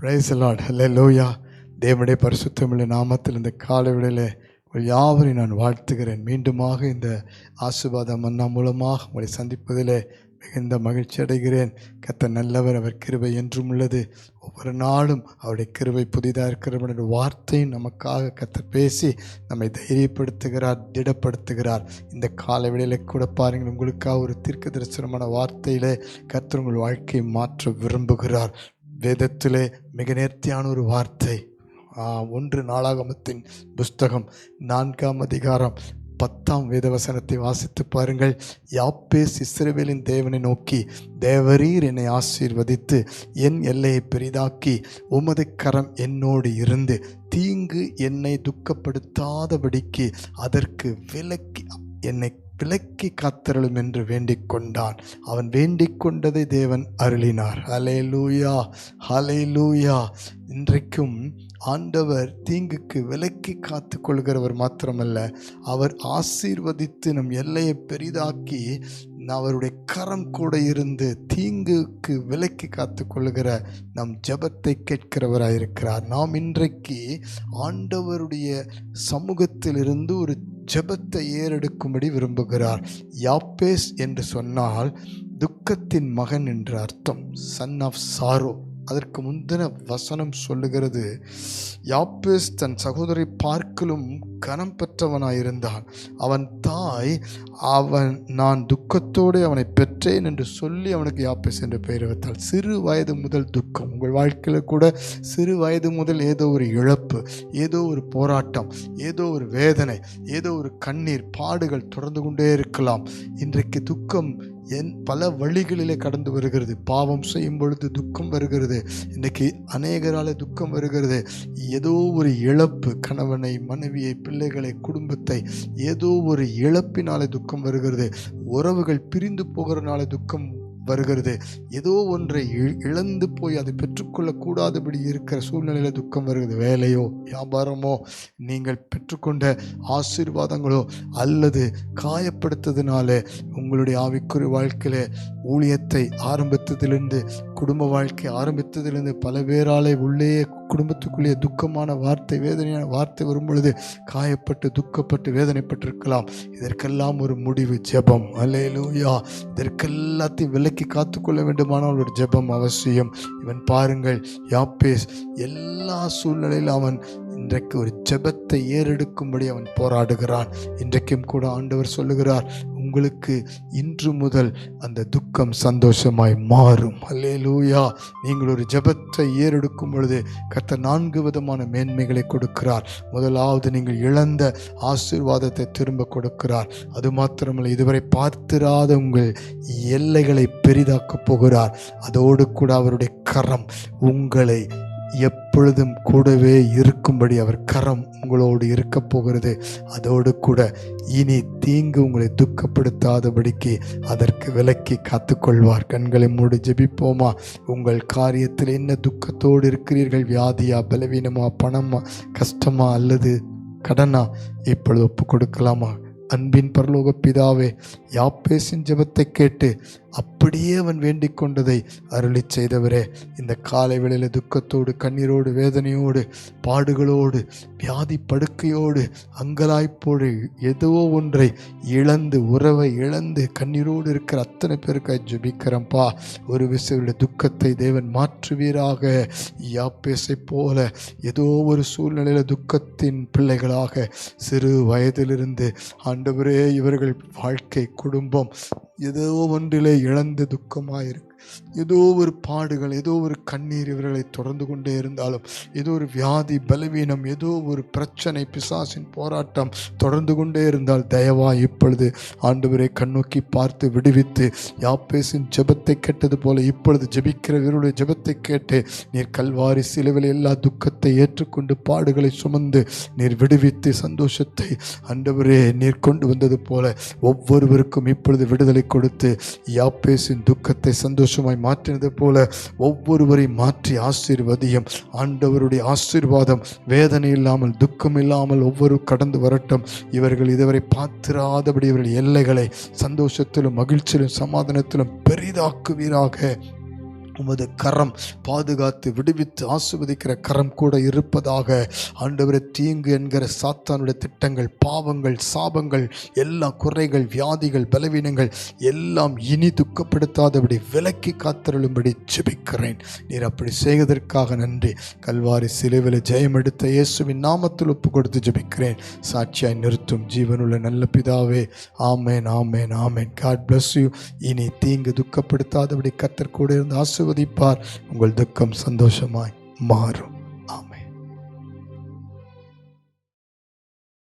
Price lot ஹலே லோயா தேவனுடைய பரிசுத்தமில்லை நாமத்தில் இந்த காலை விடையில் உங்கள் யாவரையும் நான் வாழ்த்துகிறேன். மீண்டுமாக இந்த ஆசுபாத மன்னா மூலமாக உங்களை சந்திப்பதிலே மிகுந்த மகிழ்ச்சி அடைகிறேன். கத்த நல்லவர் அவர் கிருபை என்றும் உள்ளது. ஒவ்வொரு நாளும் அவருடைய கிருபை புதிதாக இருக்கிறவனுடைய வார்த்தையும் நமக்காக கத்த பேசி நம்மை தைரியப்படுத்துகிறார் திடப்படுத்துகிறார். இந்த கால வேளையில் கூட பாருங்கள் உங்களுக்காக ஒரு தீர்க்க தரிசனமான வார்த்தையிலே கர்த்தர் உங்கள் வாழ்க்கையை மாற்ற விரும்புகிறார். வேதத்திலே மிக நேர்த்தியான ஒரு வார்த்தை. ஒன்று நாளாகமத்தின் புஸ்தகம் நான்காம் அதிகாரம் பத்தாம் வேதவசனத்தை வாசித்து பாருங்கள். யாப்பேஸ் இஸ்ரவேலின் தேவனை நோக்கி தேவரீர் என்னை ஆசீர்வதித்து என் எல்லையை பெரிதாக்கி உமது கரம் என்னோடு இருந்து தீங்கு என்னை துக்கப்படுத்தாதபடிக்கு அதற்கு விலக்கி என்னை விலக்கி காத்தருளும் என்று வேண்டிக் கொண்டான் அவன் வேண்டிக் கொண்டதை தேவன் அருளினார். ஹலே லூயா ஹலே லூயா இன்றைக்கும் ஆண்டவர் தீங்குக்கு விலக்கி காத்து கொள்கிறவர் மாத்திரமல்ல அவர் ஆசீர்வதித்து நம் எல்லையை பெரிதாக்கி அவருடைய கரம் கூட இருந்து தீங்குக்கு விலக்கி காத்து கொள்கிற நம் ஜெபத்தை கேட்கிறவராயிருக்கிறார். நாம் இன்றைக்கு ஆண்டவருடைய சமூகத்திலிருந்து ஒரு ஜெபத்தை ஏறெடுக்கும்படி விரும்புகிறார். யாப்பேஸ் என்று சொன்னால் துக்கத்தின் மகன் என்று அர்த்தம். சன் ஆஃப் சாரோ அதற்கு முந்தின வசனம் சொல்லுகிறது யாப்பேஸ் தன் சகோதரி பார்க்கலும் கனம் பெற்றவனாயிருந்தான். அவன் தாய் அவன் நான் துக்கத்தோடு அவனை பெற்றேன் என்று சொல்லி அவனுக்கு யாப்பேஸ் என்று பெயர் வைத்தாள். சிறு வயது முதல் துக்கம். உங்கள் வாழ்க்கையில் கூட சிறு வயது முதல் ஏதோ ஒரு இழப்பு ஏதோ ஒரு போராட்டம் ஏதோ ஒரு வேதனை ஏதோ ஒரு கண்ணீர் பாடுகள் தொடர்ந்து கொண்டே இருக்கலாம். இன்றைக்கு துக்கம் என் பல வழிகளிலே கடந்து வருகிறது. பாவம் செய்யும் பொழுது துக்கம் வருகிறது. இன்றைக்கி அநேகரால துக்கம் வருகிறது. ஏதோ ஒரு இழப்பு கணவனை மனைவியை பிள்ளைகளை குடும்பத்தை ஏதோ ஒரு இழப்பினாலே துக்கம் வருகிறது. உறவுகள் பிரிந்து போகிறனால துக்கம் வருகிறது. ஏதோ ஒன்றை இ- இழந்து போய் அதை பெற்றுக்கொள்ளக்கூடாதபடி இருக்கிற சூழ்நிலையில் துக்கம் வருகிறது. வேலையோ வியாபாரமோ நீங்கள் பெற்றுக்கொண்ட ஆசீர்வாதங்களோ அல்லது காயப்படுத்ததுனால உங்களுடைய ஆவிக்குறி வாழ்க்கையில் ஊழியத்தை ஆரம்பித்ததிலிருந்து குடும்ப வாழ்க்கை ஆரம்பித்ததிலிருந்து பல பேராலே உள்ளே குடும்பத்துக்குள்ளேயே துக்கமான வார்த்தை வேதனையான வார்த்தை வரும்பொழுது காயப்பட்டு துக்கப்பட்டு வேதனைப்பட்டிருக்கலாம். இதற்கெல்லாம் ஒரு முடிவு ஜெபம். அல்லேலூயா. இதற்கெல்லாத்தையும் விலக்கி காத்துக்கொள்ள வேண்டுமானால் ஒரு ஜெபம் அவசியம். இவன் பாருங்கள் யாப்பேஸ் எல்லா சூழ்நிலையிலும் அவன் இன்றைக்கு ஒரு ஜெபத்தை ஏறெடுக்கும்படி அவன் போராடுகிறான். இன்றைக்கும் கூட ஆண்டவர் சொல்லுகிறார் உங்களுக்கு இன்று முதல் அந்த துக்கம் சந்தோஷமாய் மாறும். அல்லேலூயா நீங்கள் ஒரு ஜெபத்தை ஏறெடுக்கும் பொழுது கத்த நான்கு விதமான மேன்மைகளை கொடுக்கிறார். முதலாவது நீங்கள் இழந்த ஆசீர்வாதத்தை திரும்ப கொடுக்கிறார். அது மாத்திரமல்ல இதுவரை பார்த்திராத உங்கள் எல்லைகளை பெரிதாக்கப் போகிறார். அதோடு கூட அவருடைய கரம் உங்களை எப்பொழுதும் கூடவே இருக்கும்படி அவர் கரம் உங்களோடு இருக்க போகிறது. அதோடு கூட இனி தீங்கு உங்களை துக்கப்படுத்தாதபடிக்கு அதற்கு விலக்கி காத்துக்கொள்வார். கண்களை மூடி ஜெபிப்போமா? உங்கள் காரியத்தில் என்ன துக்கத்தோடு இருக்கிறீர்கள்? வியாதியா பலவீனமா பணமா கஷ்டமா அல்லது கடனா? இப்பொழுது ஒப்பு கொடுக்கலாமா? அன்பின் பரலோக பிதாவே யாப்பேசின் ஜெபத்தை கேட்டு அப்படியே அவன் வேண்டிக் கொண்டதை அருளி செய்தவரே இந்த காலை வேளையில் துக்கத்தோடு கண்ணீரோடு வேதனையோடு பாடுகளோடு வியாதி படுக்கையோடு அங்கலாய்ப்போடு ஏதோ ஒன்றை இழந்து உறவை இழந்து கண்ணீரோடு இருக்கிற அத்தனை பேருக்காய் ஜெபிக்கிறேன்ப்பா. ஒரு விசையுள்ள துக்கத்தை தேவன் மாற்றுவீராக. யாப்பேசை போல ஏதோ ஒரு சூழ்நிலையில் துக்கத்தின் பிள்ளைகளாக சிறு வயதிலிருந்து ஆண்டவரே இவர்கள் வாழ்க்கை குடும்பம் ஏதோ ஒன்றிலே இழந்து துக்கமாயிருக்கு. ஏதோ ஒரு பாடுகள் ஏதோ ஒரு கண்ணீர் இவர்களை தொடர்ந்து கொண்டே இருந்தாலும் ஏதோ ஒரு வியாதி பலவீனம் ஏதோ ஒரு பிரச்சனை பிசாசின் போராட்டம் தொடர்ந்து கொண்டே இருந்தால் தயவா இப்பொழுது ஆண்டவரை கண்ணோக்கி பார்த்து விடுவித்து யாப்பேசின் ஜெபத்தை கேட்டது போல இப்பொழுது ஜெபிக்கிற இவருடைய ஜெபத்தை கேட்டு நீர் கல்வாரி சிலுவில் எல்லா துக்கத்தை ஏற்றுக்கொண்டு பாடுகளை சுமந்து நீர் விடுவித்து சந்தோஷத்தை ஆண்டவரே நீர் கொண்டு வந்தது போல ஒவ்வொருவருக்கும் இப்பொழுது விடுதலை கொடுத்து யாப்பேசின் துக்கத்தை சந்தோஷம் சந்தோஷமாய் மாற்றினது போல ஒவ்வொருவரையும் மாற்றி ஆசீர்வதியும். ஆண்டவருடைய ஆசீர்வாதம் வேதனை இல்லாமல் துக்கம் இல்லாமல் ஒவ்வொரு கடந்து வரட்டும். இவர்கள் இதுவரை பார்த்திராதபடி இவர்கள் எல்லைகளை சந்தோஷத்திலும் மகிழ்ச்சியிலும் சமாதானத்திலும் பெரிதாக்குவீராக. உமது கரம் பாதுகாத்து விடுவித்து ஆசிர்வதிக்கிற கரம் கூட இருப்பதாக ஆண்டவரே தீங்கு என்கிற சாத்தானுடைய திட்டங்கள் பாவங்கள் சாபங்கள் எல்லா குறைகள் வியாதிகள் பலவீனங்கள் எல்லாம் இனி துக்கப்படுத்தாதபடி விலக்கி காத்தருளும்படி ஜெபிக்கிறேன். நீர் அப்படி செய்வதற்காக நன்றி. கல்வாரி சிலுவில் ஜெயம் எடுத்த இயேசுவின் நாமத்தில் ஒப்பு கொடுத்து ஜெபிக்கிறேன். சாட்சியாய் நிறுத்தும் ஜீவனுள்ள நல்ல பிதாவே ஆமேன் ஆமேன் ஆமேன். காட் பிளஸ் யூ இனி தீங்கு துக்கப்படுத்தாதபடி கத்தர் கூட இருந்து ஆசிர்வதிப்பார். உங்கள் துக்கம் சந்தோஷமாய் மாறும்.